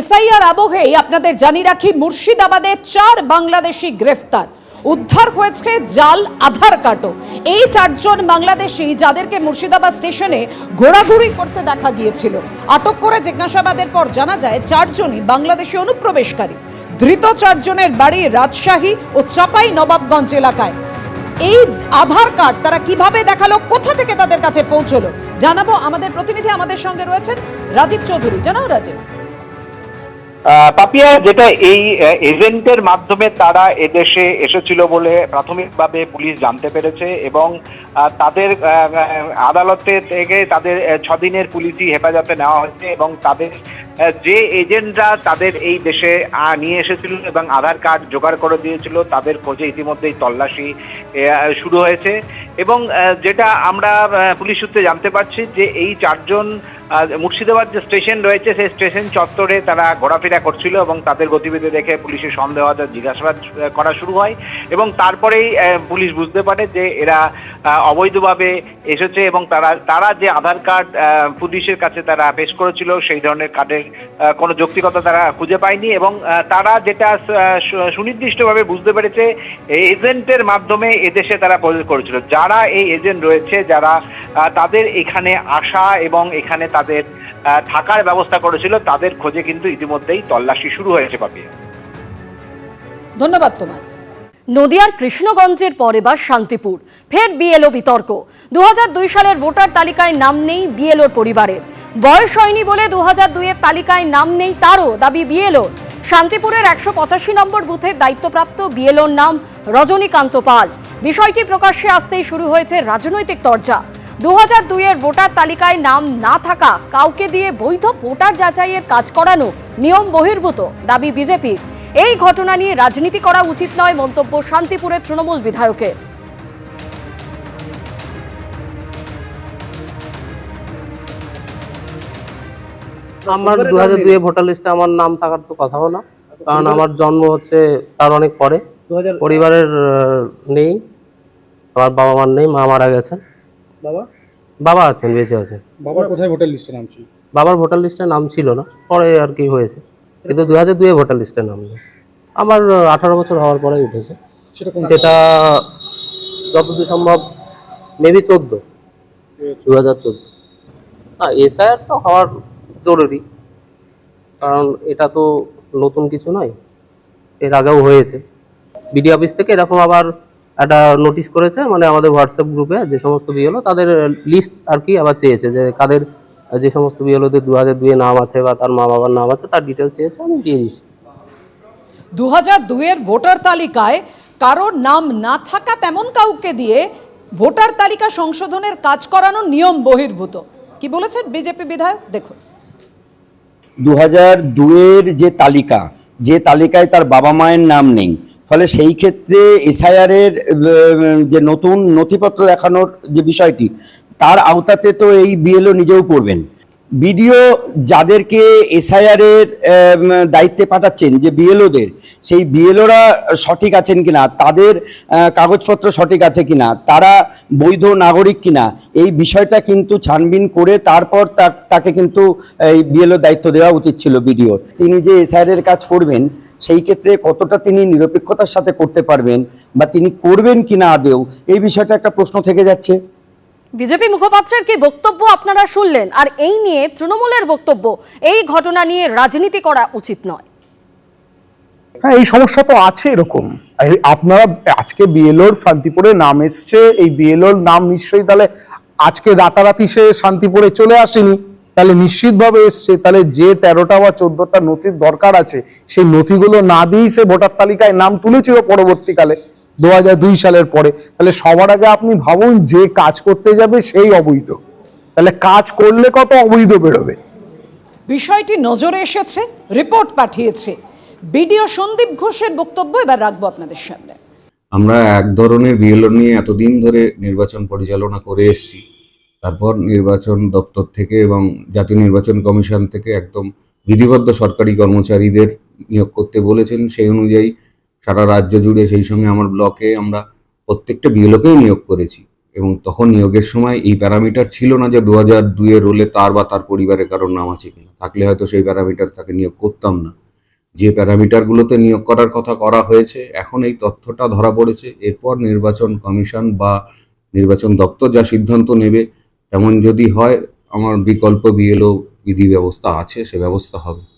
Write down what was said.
SIR আবহেই আপনাদের জানিয়ে রাখি, মুর্শিদাবাদে চার বাংলাদেশি গ্রেফতার। উদ্ধার হয়েছে জাল, আধার কার্ডও। এই চারজন বাংলাদেশি যাদেরকে মুর্শিদাবাদ স্টেশনে ঘোরাঘুরি করতে দেখা গিয়েছিল। আটক করে জিজ্ঞাসাবাদের পর জানা যায়, চারজনই বাংলাদেশি অনুপ্রবেশকারী। ধৃত চারজনের বাড়ি রাজশাহী ও চাপাই নবাবগঞ্জ এলাকায়। এই আধার কার্ড তারা কীভাবে দেখাল, কোথা থেকে তাদের কাছে পৌঁছলো, জানাব আমাদের প্রতিনিধি আমাদের সঙ্গে রয়েছেন রাজীব চৌধুরী। জানাও রাজীব। পাপিয়া, যেটা এই এজেন্টের মাধ্যমে তারা এদেশে এসেছিল বলে প্রাথমিকভাবে পুলিশ জানতে পেরেছে এবং তাদের আদালতে থেকে তাদের ছদিনের পুলিশি হেফাজতে নেওয়া হয়েছে এবং তাদের যে এজেন্টরা তাদের এই দেশে নিয়ে এসেছিল এবং আধার কার্ড জোগাড় করে দিয়েছিল, তাদের খোঁজে ইতিমধ্যেই তল্লাশি শুরু হয়েছে এবং যেটা আমরা পুলিশ সূত্রে জানতে পারছি যে এই চারজন মুর্শিদাবাদ যে স্টেশন রয়েছে, সেই স্টেশন চত্বরে তারা ঘোরাফেরা করছিল এবং তাদের গতিবিধি দেখে পুলিশের সন্দেহ জিজ্ঞাসাবাদ করা শুরু হয় এবং তারপরেই পুলিশ বুঝতে পারে যে এরা অবৈধভাবে এসেছে এবং তারা তারা যে আধার কার্ড পুলিশের কাছে তারা পেশ করেছিল, সেই ধরনের কার্ডের কোনো যৌক্তিকতা তারা খুঁজে পায়নি এবং তারা যেটা সুনির্দিষ্টভাবে বুঝতে পেরেছে এজেন্টের মাধ্যমে এদেশে তারা প্রবেশ করেছিল। যারা এই এজেন্ট রয়েছে, যারা তাদের এখানে আসা এবং এখানে তাদের থাকার ব্যবস্থা করেছিল, তাদের খোঁজে কিন্তু ইতিমধ্যেই তল্লাশি শুরু হয়েছে পাপিয়া। ধন্যবাদ তোমার। নদিয়ার কৃষ্ণগঞ্জের পর এবার শান্তিপুর, ফের বিএলও বিতর্ক। দু সালের ভোটার তালিকায় নাম নেই বিএলওর পরিবারের। বয়স হয়নি বলে দু হাজার দুইয়ের তালিকায় নাম নেই তারও, দাবি বিএলওর। শান্তিপুরের একশো পঁচাশি নম্বর বুথের দায়িত্বপ্রাপ্ত বিএলওর নাম রজনীকান্ত পাল। বিষয়টি প্রকাশ্যে আসতেই শুরু হয়েছে রাজনৈতিক তর্জা। দু হাজার দুইয়ের ভোটার তালিকায় নাম না থাকা কাউকে দিয়ে বৈধ ভোটার যাচাইয়ের কাজ করানো নিয়ম বহির্ভূত দাবি বিজেপির। এই ঘটনা নিয়ে রাজনীতি করা উচিত নয় মন্তব্য শান্তিপুরের তৃণমূল বিধায়কের। আমার দু হাজার দুয়ে ভোটার লিস্টে আমার নাম থাকার তো কথাও না কারণ আমার জন্ম হচ্ছে তার অনেক পরে। পরিবারের নেই আমার বাবা মার নেই মা মারা গেছেন বাবা? বাবা আছেন বেঁচে আছেন। বাবার কোথায় ভোটার লিস্টে নাম ছিল? বাবার ভোটার লিস্টে নাম ছিল না পরে আর কি হয়েছে। কিন্তু দু হাজার দুয়ে ভোটার লিস্টে নাম নেই আমার আঠারো বছর হওয়ার পরেই উঠেছে। সেটা সেটা যতদূর সম্ভব মেবি চোদ্দ। দু হাজার চোদ্দ। না এসআইআর তো হওয়ার জরুরি। কারণ এটা তো নতুন কিছু নয়। এর আগেও হয়েছে। বিডি অফিস থেকে এরকম আবার একটা নোটিশ করেছে মানে আমাদের হোয়াটসঅ্যাপ গ্রুপে যে সমস্ত বিএলও তাদের লিস্ট আর কি আবার চেয়েছে যে কাদের যে সমস্ত বিএলওদের দু হাজার দুয়ে নাম আছে বা তার মা বাবার নাম আছে তার ডিটেলস চেয়েছে আমি দিয়ে দিয়েছি। দু হাজার দুইয়ের ভোটার তালিকায় কারোর নাম না থাকা তেমন কাউকে দিয়ে ভোটার তালিকা সংশোধনের কাজ করানো নিয়ম বহির্ভূত। কি বলেছেন বিজেপি বিধায়ক? দেখুন। দু হাজার দুয়ের যে তালিকা যে তালিকায় তার বাবা মায়ের নাম নেই ফলে সেই ক্ষেত্রে এসআইআরের যে নতুন নথিপত্র দেখানোর যে বিষয়টি, তার আওতাতে তো এই বিএলও নিজেও পড়বেন। বিডিও যাদেরকে এসআইআর এর দায়িত্বে পাঠাচ্ছেন, যে বিএলওদের সেই বিএলওরা সঠিক আছেন কিনা, তাদের কাগজপত্র সঠিক আছে কিনা, তারা বৈধ নাগরিক কিনা, এই বিষয়টা কিন্তু ছানবিন করে তারপর তাকে কিন্তু এই বিএলও দায়িত্ব দেওয়া উচিত ছিল বিডিওর। তিনি যে এসআইআর এর কাজ করবেন, সেই ক্ষেত্রে কতটা তিনি নিরপেক্ষতার সাথে করতে পারবেন বা তিনি করবেন কিনা আদেও এই বিষয়টা একটা প্রশ্ন থেকে যাচ্ছে। বিজেপি মুখপাত্রের কি বক্তব্য আপনারা শুনলেন? আর এই নিয়ে তৃণমূলের বক্তব্য, এই ঘটনা নিয়ে রাজনীতি করা উচিত নয়। হ্যাঁ এই সমস্যা তো আছে এরকম। আপনারা আজকে বিএলওর শান্তিপুরে নাম এসছে, এই বিএলওর নাম নিশ্চয়ই তাহলে আজকে রাতারাতি সে শান্তিপুরে চলে আসেনি। তাহলে নিশ্চিতভাবে এসছে, তাহলে যে তেরোটা বা চোদ্দটা নথির দরকার আছে, সেই নথিগুলো না দিয়েই সে ভোটার তালিকায় নাম তুলেছিল পরবর্তীকালে। দু হাজার দুই সালের পরে। তাহলে সবার আগে আপনি ভাবুন যে কাজ করতে যাবে সেই অবৈধ। তাহলে কাজ করলে কত অবৈধ বেরোবে? বিষয়টি নজরে এসেছে রিপোর্ট পাঠিয়েছে। বিডিও সন্দীপ ঘোষের বক্তব্য এবার রাখব আপনাদের সামনে। আমরা এক ধরনের বিএলও নিয়ে এতদিন ধরে নির্বাচন পরিচালনা করে এসেছি। তারপর নির্বাচন দপ্তর থেকে এবং জাতীয় নির্বাচন কমিশন থেকে একদম বিধিবদ্ধ সরকারি কর্মচারীদের নিয়োগ করতে বলেছেন। সেই অনুযায়ী সারা রাজ্য জুড়ে সেই সঙ্গে আমার ব্লকে আমরা প্রত্যেকটা বিএলওকেই নিয়োগ করেছি। এবং তখন নিয়োগের সময় এই প্যারামিটার ছিল না যে দু হাজার দুইয়ের রোলে তার বা তার পরিবারের কারোর নাম আছে কিনা। থাকলে হয়তো সেই প্যারামিটার তাকে নিয়োগ করতাম না। যে প্যারামিটারগুলোতে নিয়োগ করার কথা করা হয়েছে, এখন এই তথ্যটা ধরা পড়েছে। এরপর নির্বাচন কমিশন বা নির্বাচন দপ্তর যা সিদ্ধান্ত নেবে, তেমন যদি হয়, আমার বিকল্প বিএলও বিধি ব্যবস্থা আছে, সে ব্যবস্থা হবে।